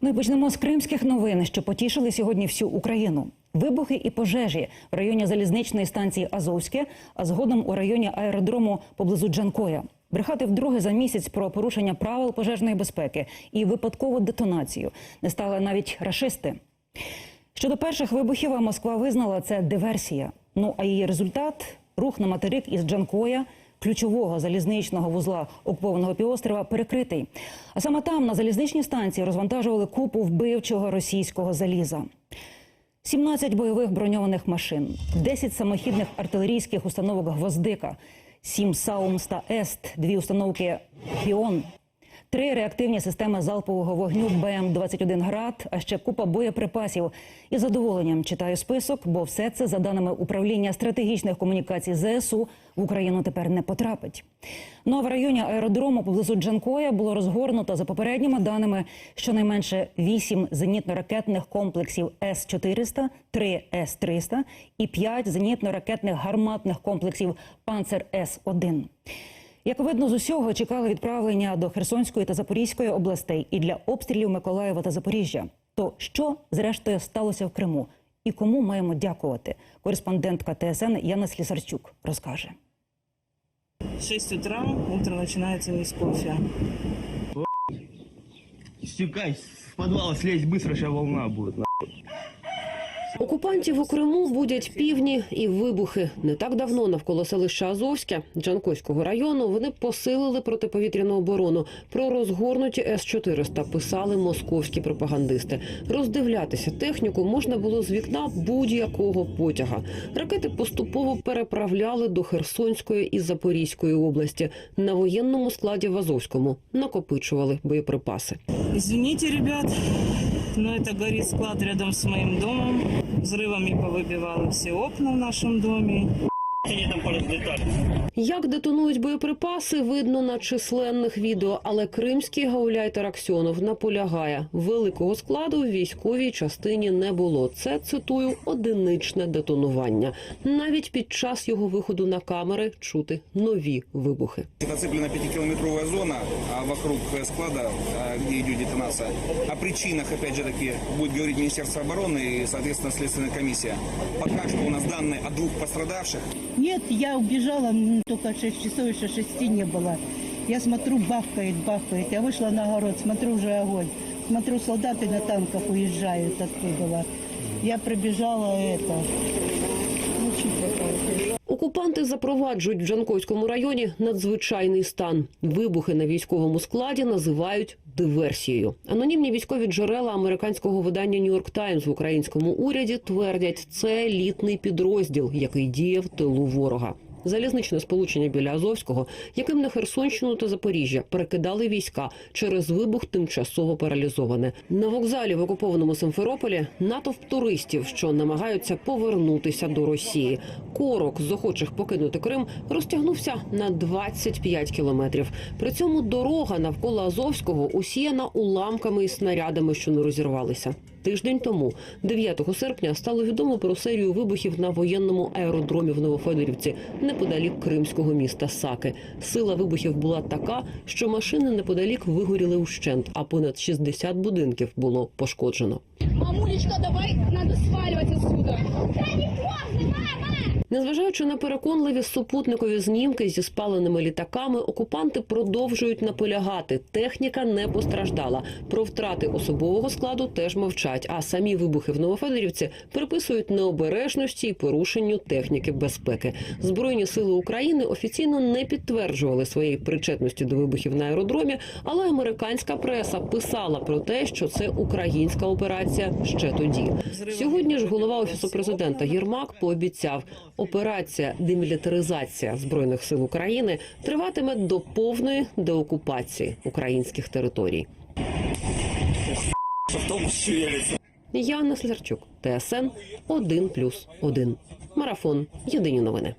Ми почнемо з кримських новин, що потішили сьогодні всю Україну. Вибухи і пожежі в районі залізничної станції Азовське, а згодом у районі аеродрому поблизу Джанкоя. Брехати вдруге за місяць про порушення правил пожежної безпеки і випадкову детонацію не стали навіть рашисти. Щодо перших вибухів, Москва визнала це диверсія. Ну а її результат рух на материк із Джанкоя, ключового залізничного вузла окупованого півострова, перекритий. А саме там на залізничній станції розвантажували купу вбивчого російського заліза. 17 бойових броньованих машин, 10 самохідних артилерійських установок «Гвоздика», 7 Саумста «Ест», дві установки «Піон», три реактивні системи залпового вогню БМ-21 «Град», а ще купа боєприпасів. І задоволенням читаю список, бо все це, за даними управління стратегічних комунікацій ЗСУ, в Україну тепер не потрапить. Ну а в районі аеродрому поблизу Джанкоя було розгорнуто, за попередніми даними, щонайменше 8 зенітно-ракетних комплексів С-400, 3 С-300 і 5 зенітно-ракетних гарматних комплексів «Панцер С-1». Як видно з усього, чекали відправлення до Херсонської та Запорізької областей і для обстрілів Миколаєва та Запоріжжя. То що зрештою сталося в Криму і кому маємо дякувати? Кореспондентка ТСН Яна Слісарчук розкаже. 6 утра, утро начинается не с кофе. Стюкай, с подвала слезь быстро, сейчас волна будет. Окупантів у Криму будять півні і вибухи. Не так давно навколо селища Азовське Джанкойського району вони посилили протиповітряну оборону. Про розгорнуті С-400 писали московські пропагандисти. Роздивлятися техніку можна було з вікна будь-якого потяга. Ракети поступово переправляли до Херсонської і Запорізької області. На воєнному складі в Азовському накопичували боєприпаси. Извините, ребят, но это горит склад рядом с моим домом. Взрывами повыбивало все окна в нашем доме. Як детонують боєприпаси, видно на численних відео, але кримський гауляйтер Аксьонов наполягає, великого складу в військовій частині не було. Це цитую одиничне детонування. Навіть під час його виходу на камери чути нові вибухи. Оцеплена 5-километровая зона а вокруг э, склада, а, где идет детонация. О причинах, опять же таки, будет говорить Министерство обороны и, соответственно, Следственная комиссия. Пока что у нас данные о двух пострадавших. Нет, я убежала, м, только 6 часов, еще 6 не было. Я смотрю, бахкает, бахкает. Я вышла на огород, смотрю, уже огонь. Смотрю, солдаты на танках уезжают оттуда. Я пробежала это. Ну, чуть такое. Окупанти запроваджують в Жанковському районі надзвичайний стан. Вибухи на військовому складі називають диверсією. Анонімні військові джерела американського видання Нью-Йорк Таймс в українському уряді твердять, це літний підрозділ, який діє в тилу ворога. Залізничне сполучення біля Азовського, яким на Херсонщину та Запоріжжя перекидали війська через вибух тимчасово паралізоване. На вокзалі в окупованому Симферополі натовп туристів, що намагаються повернутися до Росії. Корок з охочих покинути Крим розтягнувся на 25 кілометрів. При цьому дорога навколо Азовського усіяна уламками і снарядами, що не розірвалися. Тиждень тому, 9 серпня, стало відомо про серію вибухів на воєнному аеродромі в Новофедорівці, неподалік кримського міста Саки. Сила вибухів була така, що машини неподалік вигоріли ущент, а понад 60 будинків було пошкоджено. Мамулечка, давай, надо сваливать отсюда. Незважаючи на переконливі супутникові знімки зі спаленими літаками, окупанти продовжують наполягати. Техніка не постраждала. Про втрати особового складу теж мовчать. А самі вибухи в Новофедорівці приписують необережності і порушенню техніки безпеки. Збройні сили України офіційно не підтверджували своєї причетності до вибухів на аеродромі, але американська преса писала про те, що це українська операція ще тоді. Сьогодні ж голова офісу президента Єрмак пообіцяв, операція демілітаризація збройних сил України триватиме до повної деокупації українських територій. Яна Слярчук, ТСН 1+,1. Марафон. Єдині новини.